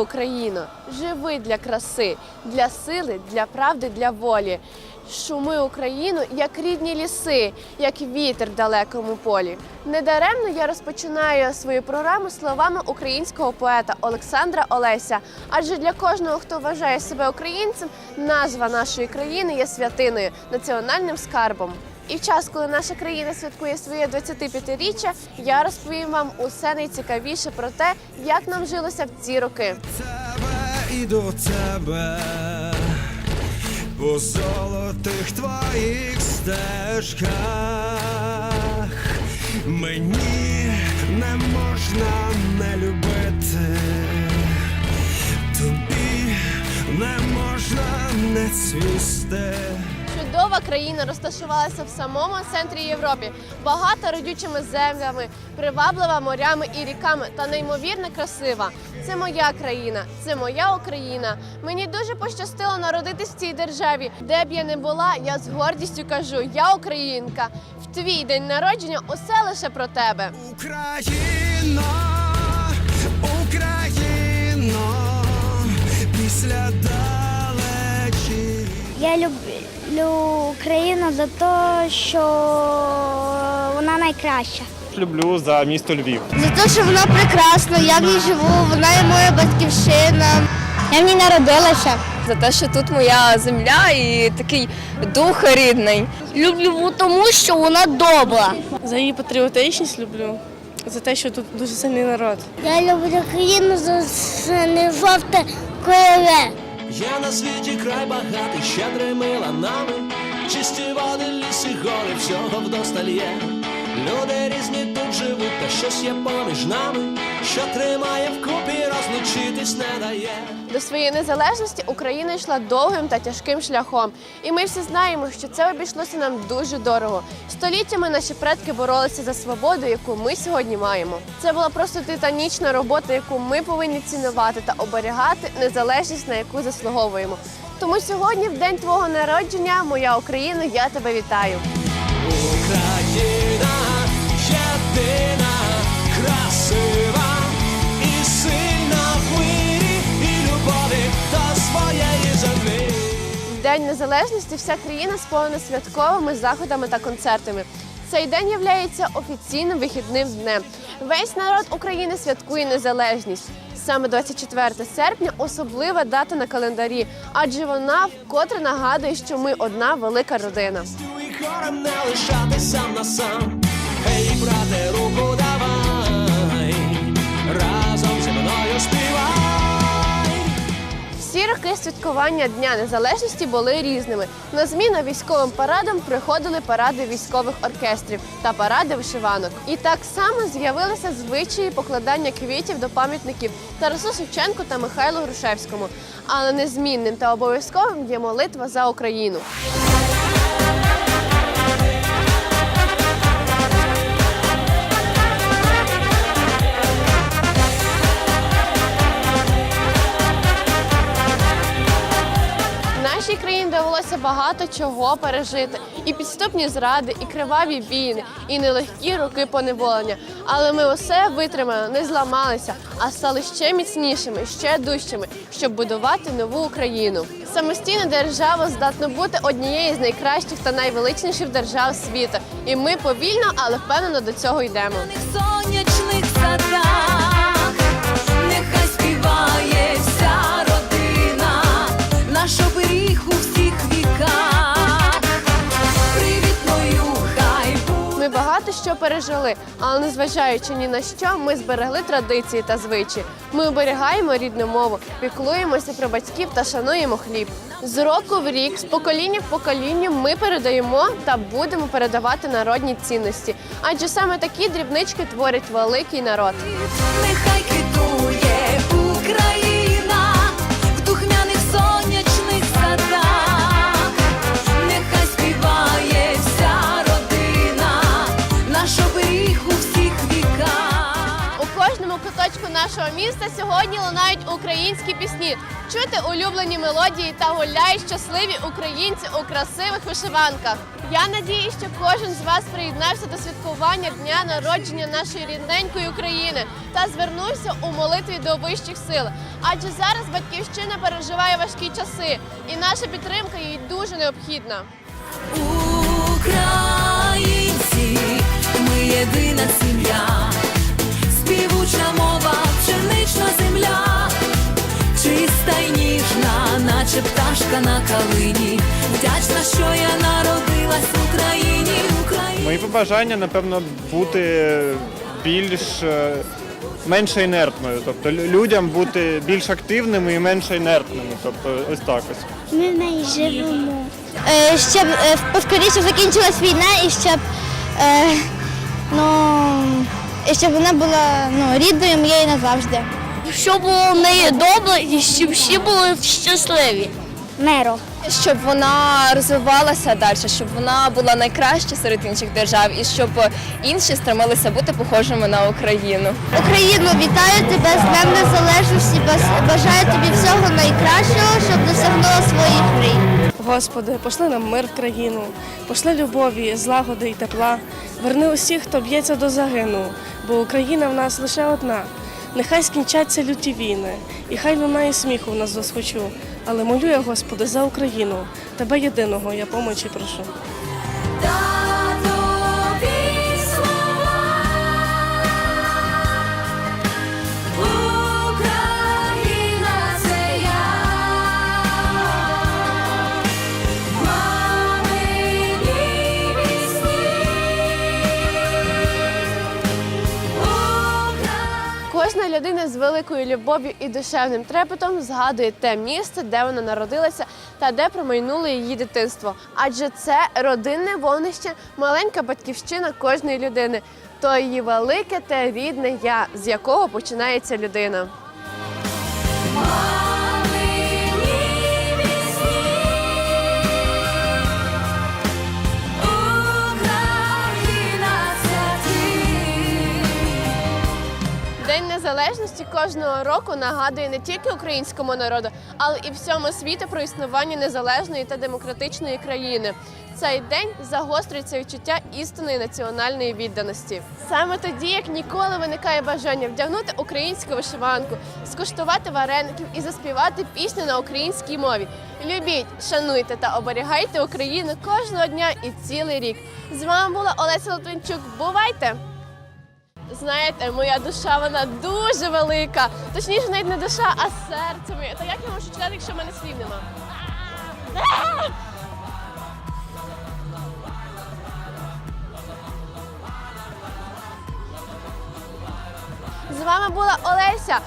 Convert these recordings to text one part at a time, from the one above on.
Україно, живи для краси, для сили, для правди, для волі. Шуми Україну, як рідні ліси, як вітер в далекому полі. Недаремно я розпочинаю свою програму словами українського поета Олександра Олеся. Адже для кожного, хто вважає себе українцем, назва нашої країни є святиною, національним скарбом. І в час, коли наша країна святкує своє 25-річчя, я розповім вам усе найцікавіше про те, як нам жилося в ці роки. тебе і до тебе по золотих твоїх стежках мені не можна не любити, тобі не можна не цвісти. Країна розташувалася в самому центрі Європи, багата родючими землями, приваблива морями і ріками та неймовірно красива. Це моя країна, це моя Україна. Мені дуже пощастило народитись в цій державі. Де б я не була, я з гордістю кажу: я українка. В твій день народження усе лише про тебе. Україно, Україно, після далечі. Я люблю Україну за те, що вона найкраща. Люблю за місто Львів. За те, що вона прекрасна, я в ній живу, вона є моя батьківщина. Я в ній народилася. за те, що тут моя земля і такий дух рідний. Люблю тому, що вона добра. За її патріотичність люблю, за те, що тут дуже сильний народ. Я люблю країну за не жовте кольоре. Я на світі край багатий, щедрий мила нами, чисті води, ліси, гори, всього вдосталь є. Люди різні тут живуть, та щось є поміж нами, що тримає вкупі, розлучитись не дає. До своєї незалежності Україна йшла довгим та тяжким шляхом, і ми всі знаємо, що це обійшлося нам дуже дорого. Століттями наші предки боролися за свободу, яку ми сьогодні маємо. Це була просто титанічна робота, яку ми повинні цінувати та оберігати незалежність, на яку заслуговуємо. Тому сьогодні, в день твого народження, моя Україна, я тебе вітаю. День Незалежності вся країна сповнена святковими заходами та концертами. Цей день є офіційним вихідним днем. Весь народ України святкує незалежність. Саме 24 серпня особлива дата на календарі, адже вона вкотре нагадує, що ми одна велика родина. Хором брате, руку святкування Дня Незалежності були різними. На зміну військовим парадам приходили паради військових оркестрів та паради вишиванок. І так само з'явилися звичаї покладання квітів до пам'ятників Тарасу Шевченку та Михайлу Грушевському. Але незмінним та обов'язковим є молитва за Україну. Довелося багато чого пережити: і підступні зради, і криваві війни, і нелегкі роки поневолення. Але ми усе витримали, не зламалися, а стали ще міцнішими, ще дужчими, щоб будувати нову Україну. Самостійна держава здатна бути однією з найкращих та найвеличніших держав світу. І ми повільно, але впевнено до цього йдемо. сонячних садах, що пережили, але незважаючи ні на що, ми зберегли традиції та звичаї. Ми оберігаємо рідну мову, піклуємося про батьків та шануємо хліб. З року в рік, з покоління в покоління, ми передаємо та будемо передавати народні цінності. Адже саме такі дрібнички творять великий народ. Українські пісні. Чути улюблені мелодії та гуляють щасливі українці у красивих вишиванках. Я надію, що кожен з вас приєднався до святкування дня народження нашої рідненької України та звернувся у молитві до вищих сил. Адже зараз батьківщина переживає важкі часи, і наша підтримка їй дуже необхідна. Українці, ми єдина сім'я, співуча мова, пшенична земля, чиста й ніжна, наче пташка на калині. Вдячна, що я народилась в Україні, Україні. Мої побажання, напевно, бути більш е, менше інертною. Тобто людям бути більш активними і менше інертними. Тобто ось так ось. Ми в неї живемо. Е, щоб е, поскоріше закінчилась війна і щоб, е, ну, і щоб вона була ну, рідною моєю назавжди. Щоб було в неї добре і щоб всі були щасливі. Меро. Щоб вона розвивалася далі, щоб вона була найкраща серед інших держав і щоб інші стремилися бути похожими на Україну. Україну, вітаю тебе з Днем Незалежності. Бажаю тобі всього найкращого, щоб досягнула своїх мрій. Господи, пошли нам мир в країну, пошли любові, злагоди і тепла. Верни усіх, хто б'ється до загину, бо Україна в нас лише одна. Нехай скінчаться люті війни, і хай лунає сміху в нас засхочу, Але молю я, Господи, за Україну, тебе єдиного я помочі прошу. Людина з великою любов'ю і душевним трепетом згадує те місце, де вона народилася та де промайнуло її дитинство. Адже це родинне вогнище, маленька батьківщина кожної людини, то її велике та рідне я, з якого починається людина. Незалежності кожного року нагадує не тільки українському народу, але і всьому світу про існування незалежної та демократичної країни. Цей день загострюється відчуття істинної національної відданості. Саме тоді, як ніколи, виникає бажання вдягнути українську вишиванку, скуштувати вареників і заспівати пісню на українській мові. Любіть, шануйте та оберігайте Україну кожного дня і цілий рік. З вами була Олеся Литвинчук. Бувайте! Знаєте, моя душа вона дуже велика. Точніше, навіть не душа, а серце моє. Та як я можу читати, якщо в мене слів нема? З вами була Олеся.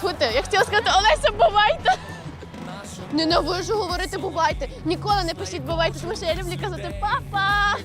Тути, я хотіла сказати Олеся, бувайте! Ненавижу говорити бувайте. Ніколи не пишіть бувайте, тому що я люблю казати папа.